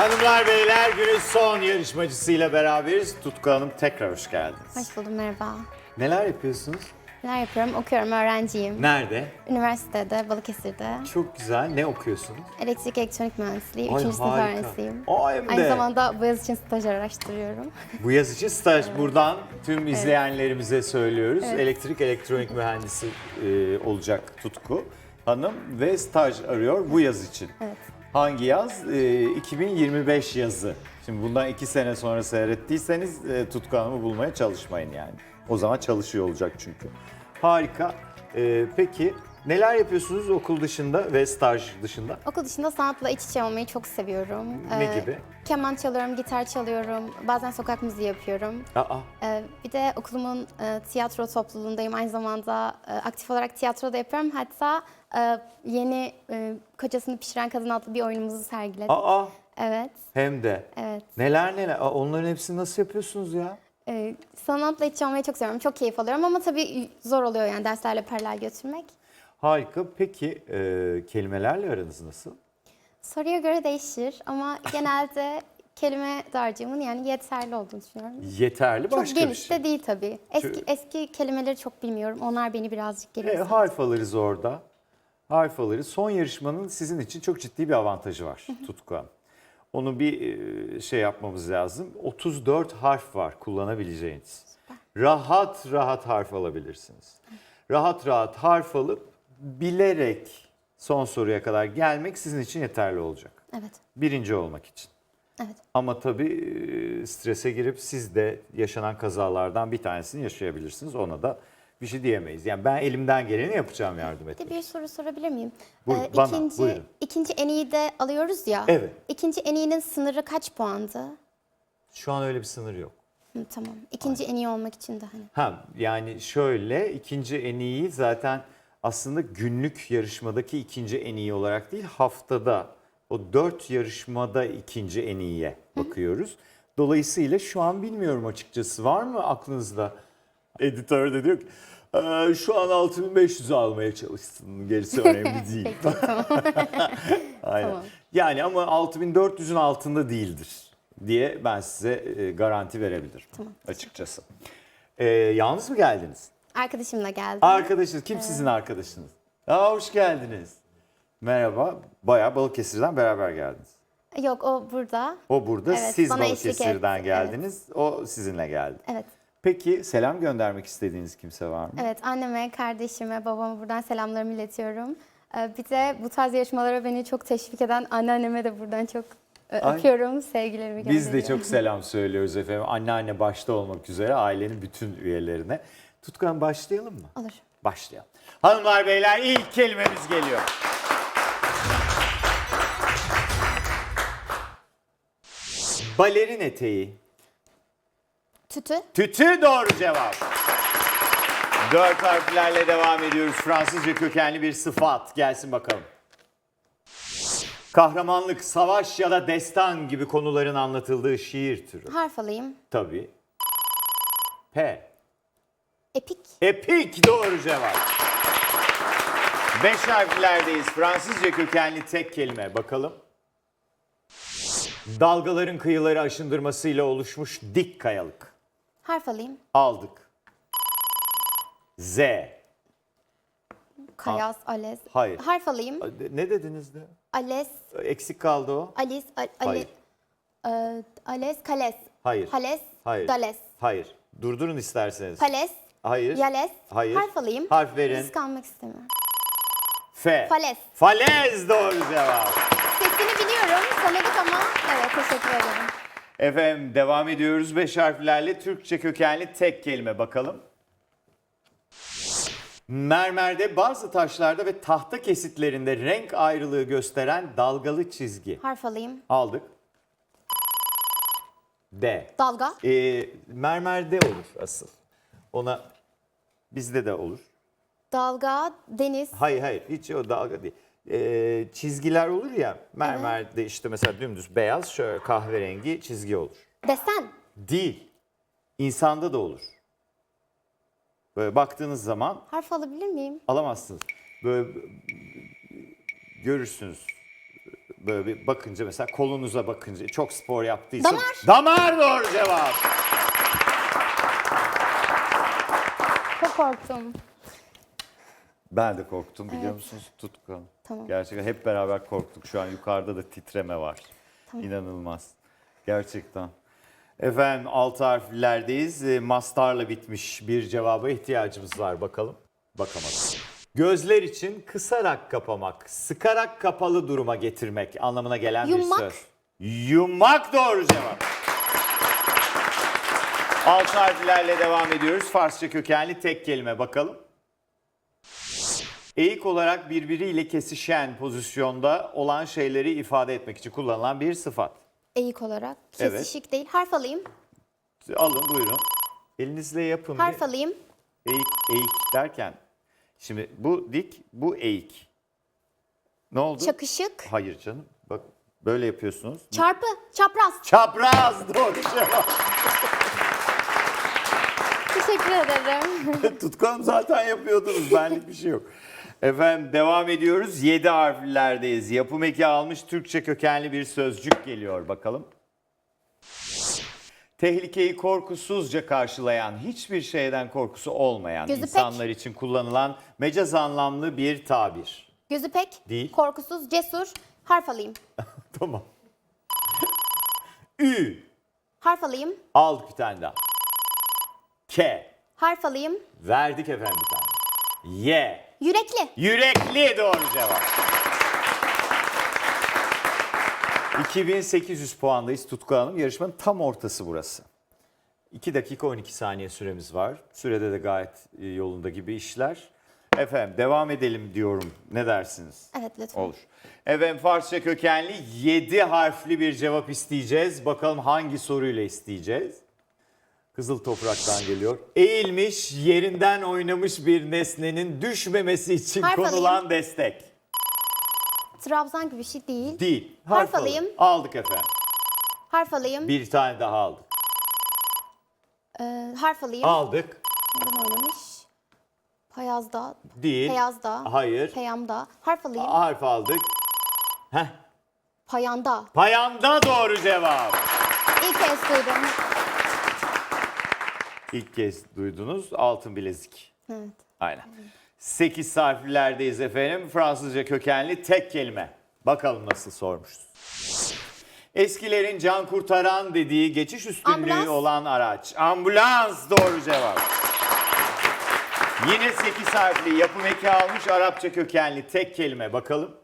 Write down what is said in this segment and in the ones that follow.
Hanımlar beyler günün son yarışmacısıyla beraberiz. Tutku Hanım tekrar hoş geldiniz. Hoş buldum, merhaba. Neler yapıyorsunuz? Neler yapıyorum? Okuyorum, öğrenciyim. Nerede? Üniversitede, Balıkesir'de. Çok güzel. Ne okuyorsunuz? Elektrik elektronik mühendisliği, Ay, 3. sınıf harika. öğrencisiyim. Hem Aynı de. zamanda bu yaz için staj araştırıyorum. Bu yaz için staj. Buradan tüm izleyenlerimize söylüyoruz. Elektrik elektronik mühendisi e, olacak Tutku Hanım ve staj arıyor bu yaz için. Evet. Hangi yaz? E, 2025 yazı. Şimdi bundan iki sene sonra seyrettiyseniz e, Tutku Hanım'ı bulmaya çalışmayın yani. O zaman çalışıyor olacak çünkü. Harika. E, peki neler yapıyorsunuz okul dışında ve staj dışında? Okul dışında sanatla iç içe olmayı çok seviyorum. Ne Ee, gibi? Keman çalıyorum, gitar çalıyorum, bazen sokak müziği yapıyorum. Aa, Ee, bir de okulumun e, tiyatro topluluğundayım. Aynı zamanda e, aktif olarak tiyatro da yapıyorum. Hatta e, yeni e, Kocasını Pişiren Kadın adlı bir oyunumuzu sergiledik. aa Evet, hem de. evet. Neler neler. Aa, onların hepsini nasıl yapıyorsunuz ya? Ee, sanatla iç içe olmayı çok seviyorum. Çok keyif alıyorum ama tabii zor oluyor yani derslerle paralel götürmek. Harika. Peki e, kelimelerle aranız nasıl? Soruya göre değişir ama genelde kelime dağarcığımın yani yeterli olduğunu düşünüyorum. Yeterli Çok başka bir geniş şey. de değil tabii. Eski Çünkü- eski kelimeleri çok bilmiyorum. Onlar beni birazcık E, geriyor. harf alırız orada. Harf alırız. Son yarışmanın sizin için çok ciddi bir avantajı var Tutku Hanım. Onu bir e, şey yapmamız lazım. 34 harf var kullanabileceğiniz. Rahat rahat harf alabilirsiniz. Rahat rahat harf alıp bilerek son soruya kadar gelmek sizin için yeterli olacak. Evet, Birinci olmak için. evet. Ama tabii strese girip siz de yaşanan kazalardan bir tanesini yaşayabilirsiniz. Ona da bir şey diyemeyiz. Yani ben elimden geleni yapacağım yardım etmek. bir soru sorabilir miyim? Buyurun, Ee, bana, ikinci, buyurun. ikinci en iyi de alıyoruz ya. Evet. İkinci en iyinin sınırı kaç puandı? Şu an öyle bir sınır yok. Hı, tamam. İkinci en iyi olmak için de hani. Ha yani şöyle ikinci en iyi zaten aslında günlük yarışmadaki ikinci en iyi olarak değil haftada o dört yarışmada ikinci en iyiye bakıyoruz. Dolayısıyla şu an bilmiyorum açıkçası var mı aklınızda? Editör de diyor ki "Ee, şu an 6500 almaya çalışsın gerisi önemli değil. Aynen. Tamam. Yani ama 6400'ün altında değildir diye ben size e, garanti verebilirim açıkçası. Ee, yalnız mı geldiniz? Arkadaşımla geldim. Arkadaşınız. Kim sizin arkadaşınız? Aa, hoş geldiniz. Merhaba. Bayağı Balıkesir'den beraber geldiniz. Yok o burada. O burada. Evet, Siz bana eşlik Balıkesir'den etti, geldiniz. O sizinle geldi. Evet. Peki selam göndermek istediğiniz kimse var mı? Evet anneme, kardeşime, babama buradan selamlarımı iletiyorum. Ee, Bir de bu tarz yarışmalara beni çok teşvik eden anneanneme de buradan çok e, Ay. öpüyorum. Sevgilerimi Biz gönderiyorum. de çok selam söylüyoruz efendim. Anneanne başta olmak üzere ailenin bütün üyelerine. Tutkan başlayalım mı? Olur. Başlayalım. Hanımlar beyler ilk kelimemiz geliyor. Balerin eteği. Tütü. Tütü doğru cevap. Dört harflerle devam ediyoruz. Fransızca kökenli bir sıfat. Gelsin bakalım. Kahramanlık, savaş ya da destan gibi konuların anlatıldığı şiir türü. Harf alayım. Tabii. P. Epik. Epik doğru cevap. Beş harflerdeyiz. Fransızca kökenli tek kelime. Bakalım. Dalgaların kıyıları aşındırmasıyla oluşmuş dik kayalık. Harf alayım. Aldık. Z. Kayas, Ales. Hayır. Harf alayım. Ne dediniz de? Ales, Eksik kaldı o. Alice, Al- Hayır. Ale, Ee, Ales, Kales. Hayır. Hales, Hayır. Dales. Hayır. Durdurun isterseniz. Pales, Hayır. Yales. Hayır. Harf alayım. Harf verin. Risk almak istemiyorum. F. Falez. Falez doğru cevap. Sesini biliyorum. Söyledik ama evet teşekkür ederim. Efendim devam ediyoruz. Beş harflerle Türkçe kökenli tek kelime bakalım. Mermerde bazı taşlarda ve tahta kesitlerinde renk ayrılığı gösteren dalgalı çizgi. Harf alayım. Aldık. D. Dalga. Ee, mermerde olur asıl. Ona bizde de olur. Dalga, deniz. Hayır hayır hiç o dalga değil. Ee, çizgiler olur ya mermerde işte mesela dümdüz beyaz şöyle kahverengi çizgi olur. Desen. Değil. İnsanda da olur. Böyle baktığınız zaman Harf alabilir miyim? alamazsınız. Böyle görürsünüz. Böyle bir bakınca mesela kolunuza bakınca çok spor yaptıysa. Damar. Damar doğru cevap. Çok korktum. Ben de korktum biliyor musunuz Tutku? Tamam. Gerçekten hep beraber korktuk. Şu an yukarıda da titreme var. İnanılmaz. Gerçekten. Efendim altı harflerdeyiz. E, Mastarla bitmiş bir cevaba ihtiyacımız var. Bakalım. Bakamadım. Gözler için kısarak kapamak, sıkarak kapalı duruma getirmek anlamına gelen Yummak. bir söz. Yummak doğru cevap. Altı harflerle devam ediyoruz. Farsça kökenli tek kelime bakalım. Eğik olarak birbiriyle kesişen pozisyonda olan şeyleri ifade etmek için kullanılan bir sıfat. Eğik olarak. Evet. Kesişik değil. Harf alayım. Alın buyurun. Elinizle yapın. bir. Harf alayım. Eğik, eğik derken şimdi bu dik, bu eğik. Ne oldu? Çakışık. Hayır canım. Bak böyle yapıyorsunuz. Çarpı. Çapraz. Çapraz doğru cevap. Teşekkür ederim. Tutkalım zaten yapıyordunuz. Benlik bir şey yok. Efendim devam ediyoruz. 7 harflerdeyiz. Yapım eki almış Türkçe kökenli bir sözcük geliyor bakalım. Tehlikeyi korkusuzca karşılayan, hiçbir şeyden korkusu olmayan Gözü pek. insanlar için kullanılan mecaz anlamlı bir tabir. Gözü pek. Değil. Korkusuz. Cesur. Harf alayım. Tamam. Ü. Harf alayım. Aldık bir tane daha. K. Harf alayım. Verdik efendim bir tane. Y. Yürekli. Yürekli doğru cevap. 2800 puandayız Tutku Hanım. Yarışmanın tam ortası burası. 2 dakika 12 saniye süremiz var. Sürede de gayet e, yolunda gibi işler. Efendim devam edelim diyorum. Ne dersiniz? Evet lütfen. Olur. Efendim Farsça kökenli 7 harfli bir cevap isteyeceğiz. Bakalım hangi soruyla isteyeceğiz? Kızıl topraktan geliyor. Eğilmiş, yerinden oynamış bir nesnenin düşmemesi için Harf konulan alayım. destek. Trabzan gibi bir şey değil. Değil. Harf alın. alayım. Aldık efendim. Harf alayım. Bir tane daha aldık. Ee, harf alayım. Aldık. Neden oynamış? Payazda. Değil. Peyazda. Hayır. Peyamda. Harf alayım. Harf aldık. Heh. Payanda. Payanda doğru cevap. İlk kez duydum. İlk kez duydunuz. Altın bilezik. Evet. Aynen. 8 harflerdeyiz efendim. Fransızca kökenli tek kelime. Bakalım nasıl sormuşuz. Eskilerin can kurtaran dediği geçiş üstünlüğü Ambulans. olan araç. Ambulans doğru cevap. Yine 8 harfli yapım eki almış Arapça kökenli tek kelime. Bakalım.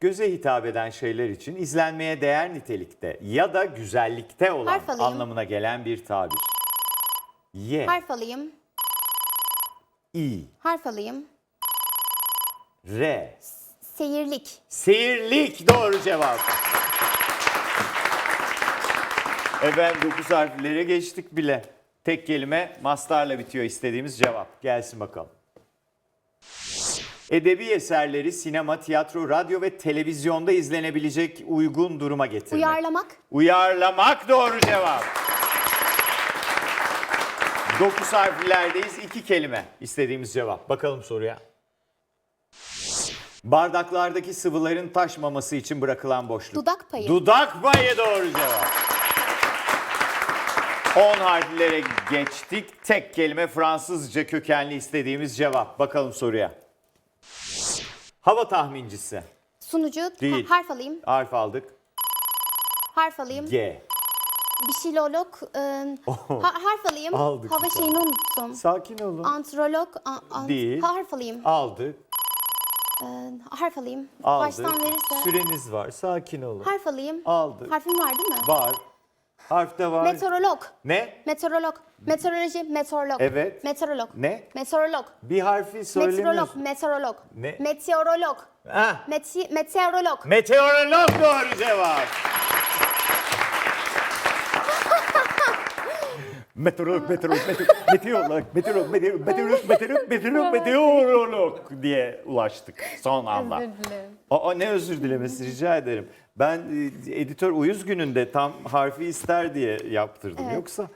Göze hitap eden şeyler için izlenmeye değer nitelikte ya da güzellikte olan Harf alayım. anlamına gelen bir tabir. Y, Harf alayım. İ, Harf alayım. R. Seyirlik. Seyirlik doğru cevap. Efendim 9 harflere geçtik bile. Tek kelime mastarla bitiyor istediğimiz cevap. Gelsin bakalım. Edebi eserleri sinema, tiyatro, radyo ve televizyonda izlenebilecek uygun duruma getirmek. Uyarlamak. Uyarlamak doğru cevap. 9 harflerdeyiz. iki kelime istediğimiz cevap. Bakalım soruya. Bardaklardaki sıvıların taşmaması için bırakılan boşluk. Dudak payı. Dudak payı doğru cevap. 10 harflere geçtik. Tek kelime Fransızca kökenli istediğimiz cevap. Bakalım soruya. Hava tahmincisi. Sunucu. Değil. Ha- harf alayım. Harf aldık. Harf alayım. G. Bişilolog. e, ha- harf alayım. Aldık Hava bir şeyini unuttum. Sakin olun. Antrolog. a- an- Değil. harf alayım. Aldık. E, harf alayım. Aldık. Baştan verirse. Süreniz var. Sakin olun. Harf alayım. Aldık. Harfim var değil mi? Var. Harf de var. Meteorolog. ne? Meteorolog. Meteoroloji. Meteorolog. Evet. Meteorolog. Ne? Meteorolog. Bir harfi Meteorolog. söylemiyorsun. Meteorolog. Ne? Meteorolog. Ha, Meti- meteorolog. meteorolog doğru cevap. Meteorolog, meteorolog, meteorolog, meteorolog, meteorolog, meteorolog, meteorolog, meteorolog, meteorolog diye ulaştık son anda. Özür dilerim. Aa ne özür dilemesi rica ederim. Ben e, editör uyuz gününde tam harfi ister diye yaptırdım. Evet. Yoksa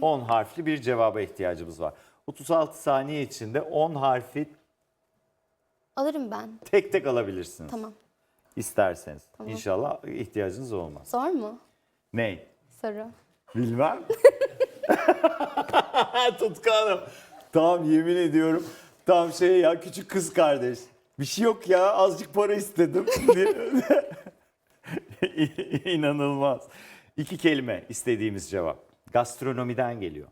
10 harfli bir cevaba ihtiyacımız var. 36 saniye içinde 10 harfi Alırım ben. tek tek alabilirsiniz. Tamam. İsterseniz. İnşallah ihtiyacınız olmaz. Zor mu Ney? soru? Bilmem. Tutku Hanım. Tamam yemin ediyorum. Tam şey ya küçük kız kardeş. Bir şey yok ya azıcık para istedim. İnanılmaz. İki kelime istediğimiz cevap. Gastronomiden geliyor.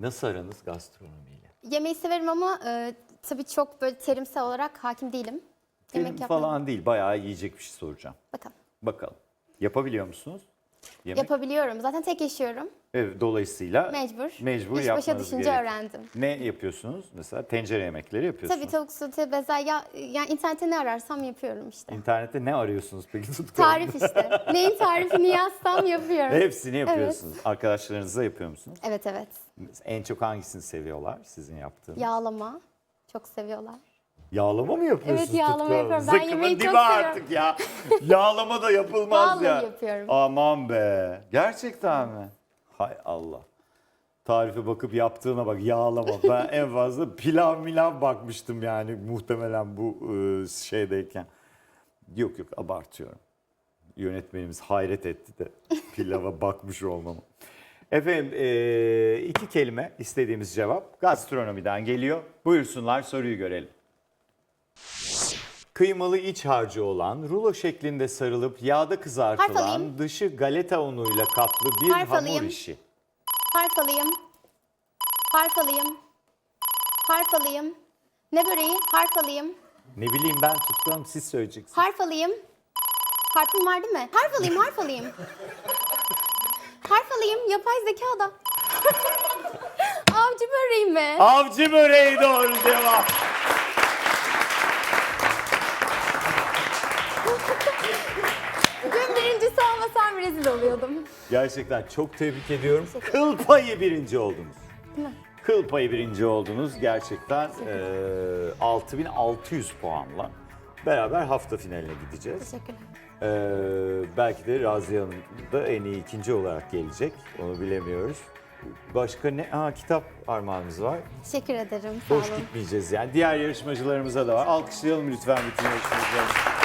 Nasıl aranız gastronomiyle? Yemeği severim ama e, tabii çok böyle terimsel olarak hakim değilim. Film Yemek yapmam. falan değil bayağı yiyecek bir şey soracağım. Bakalım. Bakalım. Yapabiliyor musunuz? Yemek. Yapabiliyorum. Zaten tek yaşıyorum. Evet, dolayısıyla Mecbur. Mecbur İş başa yapmanız düşünce gerekiyor. öğrendim. Ne yapıyorsunuz? Mesela tencere yemekleri yapıyorsunuz. Tabii tavuk sote, bezelye. Ya, yani internette ne ararsam yapıyorum işte. İnternette ne arıyorsunuz peki Tutku? Tarif işte. Neyin tarifini yazsam yapıyorum. Hepsini yapıyorsunuz. Arkadaşlarınızla yapıyor musunuz? Evet evet. En çok hangisini seviyorlar sizin yaptığınız? Yağlama. Çok seviyorlar. Yağlama mı yapıyorsunuz Evet, yağlama Tutku Hanım? yapıyorum. Ben Zıkkımın yemeği dibi çok seviyorum. artık ya. Yağlama da yapılmaz Vallahi ya. yapıyorum. Aman be. Gerçekten mi? Hay Allah. Tarife bakıp yaptığına bak yağlama. Ben en fazla pilav milav bakmıştım yani muhtemelen bu e, şeydeyken. Yok yok abartıyorum. Yönetmenimiz hayret etti de pilava bakmış olmamı. Efendim e, iki kelime istediğimiz cevap gastronomiden geliyor. Buyursunlar soruyu görelim. Kıymalı iç harcı olan, rulo şeklinde sarılıp yağda kızartılan, Harf alayım. dışı galeta unuyla kaplı bir Harf hamur alayım. işi. Harf alayım. Harf alayım. Harf alayım. Ne böreği? Harf alayım. Ne bileyim ben Tutku Hanım siz söyleyeceksiniz. Harf alayım. Harfim var değil mi? Harf alayım, harf alayım. harf alayım, yapay zekada. Avcı böreği mi? Avcı böreği doğru cevap. Rezil oluyordum. Gerçekten çok tebrik ediyorum. Kıl payı birinci oldunuz. Kıl payı birinci oldunuz. Gerçekten eee 6600 puanla beraber hafta finaline gideceğiz. Teşekkürler. Eee, belki de Raziye Hanım da en iyi ikinci olarak gelecek. Onu bilemiyoruz. Başka ne? Aa, kitap armağanımız var. Teşekkür ederim. Sağ Boş olun. gitmeyeceğiz yani. Diğer yarışmacılarımıza da var. Alkışlayalım lütfen bütün yarışmacılarımızı.